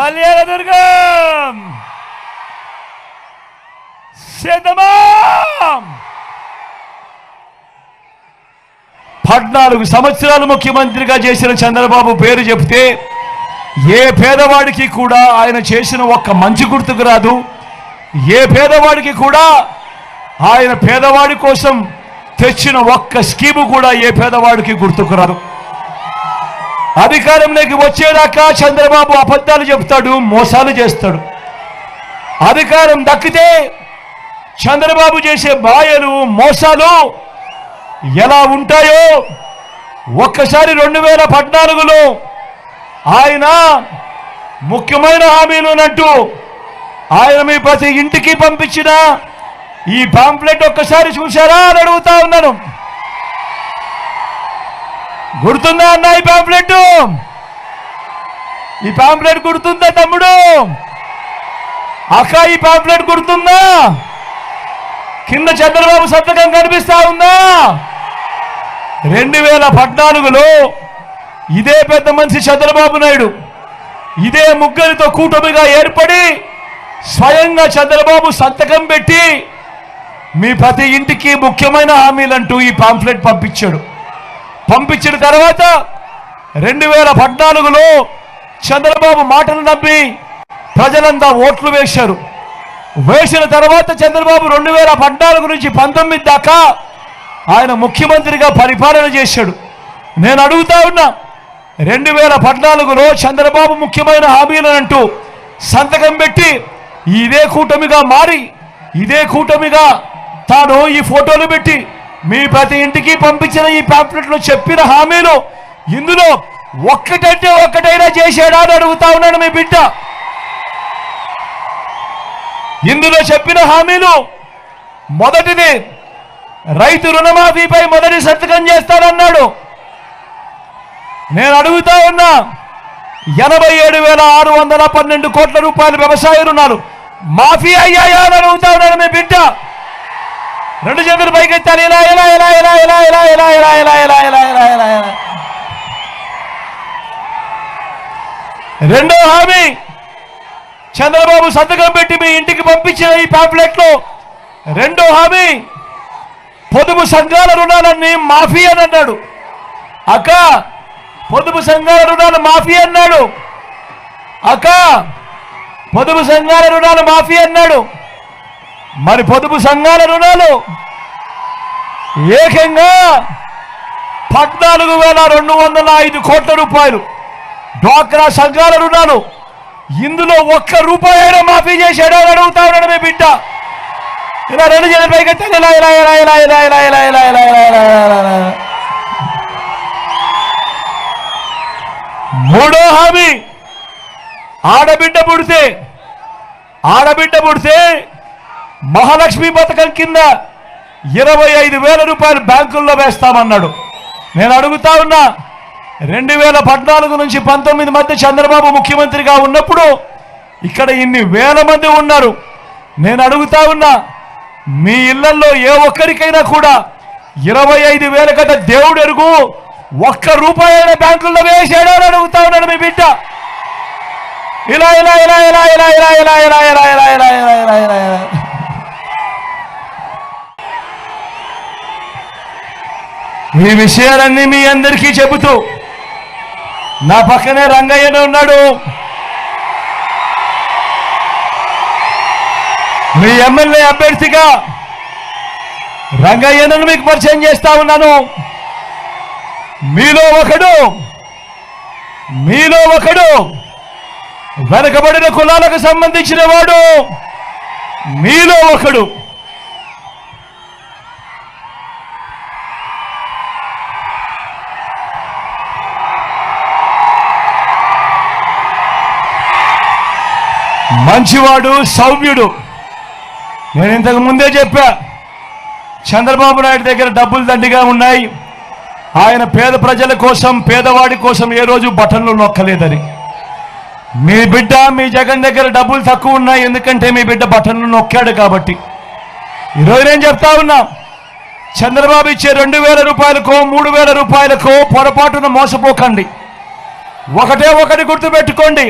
కళ్యాణదుర్గం సిద్ధమా! పద్నాలుగు సంవత్సరాలు ముఖ్యమంత్రిగా చేసిన చంద్రబాబు పేరు చెప్తే ఏ పేదవాడికి కూడా ఆయన చేసిన ఒక్క మంచి గుర్తుకు రాదు. ఏ పేదవాడికి కూడా ఆయన పేదవాడి కోసం తెచ్చిన ఒక్క స్కీము కూడా ఏ పేదవాడికి గుర్తుకు రాదు. అధికారంలోకి వచ్చేదాకా చంద్రబాబు అబద్ధాలు చెప్తాడు మోసాలు చేస్తాడు. అధికారం దక్కితే చంద్రబాబు చేసే బాయలు మోసాలు ఎలా ఉంటాయో ఒక్కసారి రెండు వేల పద్నాలుగులో ఆయన ముఖ్యమైన హామీలున్నట్టు ఆయన మీ ప్రతి ఇంటికి పంపించిన ఈ పాంప్లెట్ ఒక్కసారి చూశారా అని అడుగుతా ఉన్నాను. గుర్తుందా అన్న ఈ పాంప్లెట్ ఈ పాంప్లెట్ గుర్తుందా తమ్ముడు? అక్క ఈ పాంప్లెట్ గుర్తుందా? కింద చంద్రబాబు సంతకం కనిపిస్తా ఉందా? రెండు వేల పద్నాలుగులో ఇదే పెద్ద మనిషి చంద్రబాబు నాయుడు ఇదే ముగ్గురితో కూటమిగా ఏర్పడి స్వయంగా చంద్రబాబు సంతకం పెట్టి మీ ప్రతి ఇంటికి ముఖ్యమైన హామీలంటూ ఈ పాంఫ్లెట్ పంపించాడు. పంపించిన తర్వాత రెండు వేల పద్నాలుగులో చంద్రబాబు మాటలు నమ్మి ప్రజలంతా ఓట్లు వేశారు. వేసిన తర్వాత చంద్రబాబు రెండు వేల పద్నాలుగు నుంచి పంతొమ్మిది దాకా ఆయన ముఖ్యమంత్రిగా పరిపాలన చేశాడు. నేను అడుగుతా ఉన్నా రెండు వేల పద్నాలుగులో చంద్రబాబు ముఖ్యమైన హామీలనంటూ సంతకం పెట్టి ఇదే కూటమిగా మారి ఇదే కూటమిగా తాను ఈ ఫోటోలు పెట్టి మీ ప్రతి ఇంటికి పంపించిన ఈ పాంప్లెట్లో చెప్పిన హామీలు ఇందులో ఒక్కటంటే ఒక్కటైనా చేశాడా అని అడుగుతా ఉన్నాడు మీ బిడ్డ. ఇందులో చెప్పిన హామీలు మొదటిది రైతు రుణమాఫీపై మొదటి సంతకం చేస్తానన్నాడు. నేను అడుగుతా ఉన్నా ఎనభై ఏడు వేల ఆరు వందల పన్నెండు కోట్ల రూపాయల వ్యవసాయ రుణాలు మాఫీ అయ్యాయా అని అడుగుతా ఉన్నాడు మీ బిడ్డ. రెండు చేతులు పైకెత్తాలి ఇలా ఇలా ఇలా ఇలా ఇలా ఇలా ఇలా ఇలా ఇలా ఇలా ఇలా ఇలా ఇలా ఇలా రెండో హామీ చంద్రబాబు సంతకం పెట్టి మీ ఇంటికి పంపించిన ఈ పాంప్లెట్లో రెండో హామీ పొదుపు సంఘాల రుణాలన్నీ మాఫీ అని అన్నాడు అక్క పొదుపు సంఘాల రుణాలు మాఫీ అన్నాడు అక్క పొదుపు సంఘాల రుణాలు మాఫీ అన్నాడు మరి పొదుపు సంఘాల రుణాలు ఏకంగా పద్నాలుగు వేల రెండు వందల ఐదు కోట్ల రూపాయలు డ్వాక్రా సంఘాల రుణాలు ఇందులో ఒక్క రూపాయి అయినా మాఫీ చేశాడో అని అడుగుతా ఉన్నాడు మీ బిడ్డ ఇలా రెండు చేతుల పైకి ఇలా ఇలా ఇలా ఇలా ఇలా ఇలా ఇలా ఇలా ఇలా ఇలా ఇలా ఇలా ఇలా ఇలా. మూడో హామీ ఆడబిడ్డ పుడితే ఆడబిడ్డ పుడితే మహాలక్ష్మి పథకం కింద ఇరవై ఐదు వేల రూపాయలు బ్యాంకుల్లో వేస్తామన్నాడు. నేను అడుగుతా ఉన్నా రెండు వేల పద్నాలుగు నుంచి పంతొమ్మిది మధ్య చంద్రబాబు ముఖ్యమంత్రిగా ఉన్నప్పుడు ఇక్కడ ఇన్ని వేల మంది ఉన్నారు. నేను అడుగుతా ఉన్నా మీ ఇళ్ళలో ఏ ఒక్కరికైనా కూడా ఇరవై ఐదు వేల కట్ట దేవుడు ఎరుగు ఒక్క రూపాయి అయినా బ్యాంకుల్లో వేసాడో అని అడుగుతా ఉన్నాడు మీ బిడ్డ. ఇలా ఇలా ఇలా ఇలా ఇలా ఇలా ఇలా ఇలా ఇలా ఇలా ఈ విషయాలన్నీ మీ అందరికీ చెబుతూ నా పక్కనే రంగయ్యనే ఉన్నాడు. మీ ఎమ్మెల్యే అభ్యర్థిగా రంగయ్యను మీకు పరిచయం చేస్తా ఉన్నాను. మీలో ఒకడు మీలో ఒకడు వెనకబడిన కులాలకు సంబంధించిన వాడు మీలో ఒకడు. మంచివాడు సౌమ్యుడు. నేను ఇంతకు ముందే చెప్పా చంద్రబాబు నాయుడు దగ్గర డబ్బులు దండిగా ఉన్నాయి. ఆయన పేద ప్రజల కోసం పేదవాడి కోసం ఏ రోజు బటన్లు నొక్కలేదని. మీ బిడ్డ మీ జగన్ దగ్గర డబ్బులు తక్కువ ఉన్నాయి ఎందుకంటే మీ బిడ్డ బటన్లు నొక్కాడు కాబట్టి. ఈరోజు నేను చెప్తా ఉన్నా చంద్రబాబు ఇచ్చే రెండు వేల రూపాయలకో మూడు వేల రూపాయలకో పొరపాటున మోసపోకండి. ఒకటే ఒకటి గుర్తుపెట్టుకోండి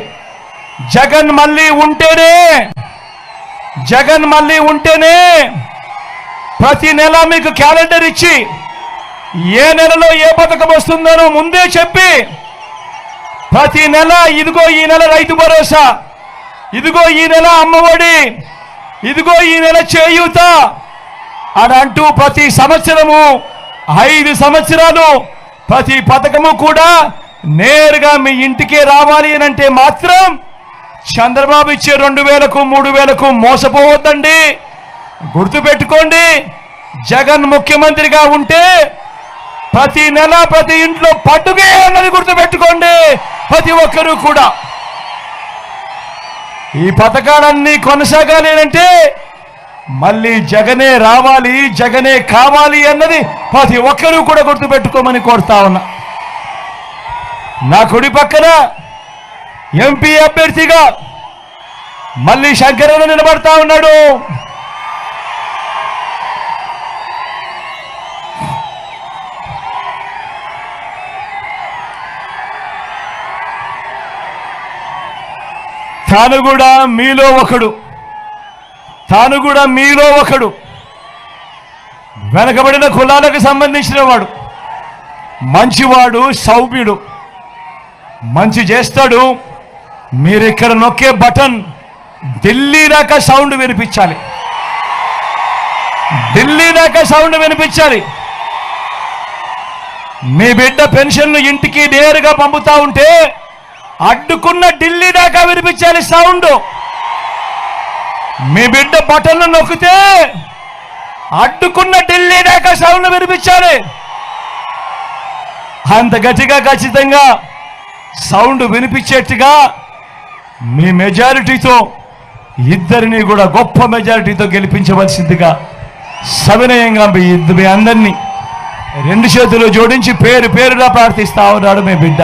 జగన్ మళ్ళీ ఉంటేనే జగన్ మళ్ళీ ఉంటేనే ప్రతి నెల మీకు క్యాలెండర్ ఇచ్చి ఏ నెలలో ఏ పథకం వస్తుందనో ముందే చెప్పి ప్రతి నెల ఇదిగో ఈ నెల రైతు భరోసా ఇదిగో ఈ నెల అమ్మఒడి ఇదిగో ఈ నెల చేయూత అని అంటూ ప్రతి సంవత్సరము ఐదు సంవత్సరాలు ప్రతి పథకము కూడా నేరుగా మీ ఇంటికే రావాలి అని అంటే మాత్రం చంద్రబాబు ఇచ్చే రెండు వేలకు మూడు వేలకు మోసపోవద్దండి. గుర్తుపెట్టుకోండి జగన్ ముఖ్యమంత్రిగా ఉంటే ప్రతి నెల ప్రతి ఇంట్లో పండుగే అన్నది గుర్తుపెట్టుకోండి ప్రతి ఒక్కరూ కూడా. ఈ పథకాలన్నీ కొనసాగాలి అంటే మళ్ళీ జగనే రావాలి జగనే కావాలి అన్నది ప్రతి ఒక్కరూ కూడా గుర్తుపెట్టుకోమని కోరుతా ఉన్నా. నా కుడి పక్కన ఎంపీ అభ్యర్థిగా మళ్ళీ శంకరన్న నిలబడతా ఉన్నాడు. తాను కూడా మీలో ఒకడు. తాను కూడా మీలో ఒకడు. వెనకబడిన కులాలకు సంబంధించిన వాడు. మంచివాడు సౌమ్యుడు. మంచి చేస్తాడు. మీరు ఇక్కడ నొక్కే బటన్ ఢిల్లీ దాకా సౌండ్ వినిపించాలి. ఢిల్లీ దాకా సౌండ్ వినిపించాలి. మీ బిడ్డ పెన్షన్ను ఇంటికి నేరుగా పంపుతా ఉంటే అడ్డుకున్న ఢిల్లీ దాకా వినిపించాలి సౌండ్. మీ బిడ్డ బటన్లు నొక్కితే అడ్డుకున్న ఢిల్లీ దాకా సౌండ్ వినిపించాలి. అంత గట్టిగా ఖచ్చితంగా సౌండ్ వినిపించేట్టుగా మీ మెజారిటీతో ఇద్దరిని కూడా గొప్ప మెజారిటీతో గెలిపించవలసిందిగా సవినయంగా మీ మీ అందరినీ రెండు చేతులు జోడించి పేరు పేరుగా ప్రార్థిస్తా ఉన్నాడు మీ బిడ్డ.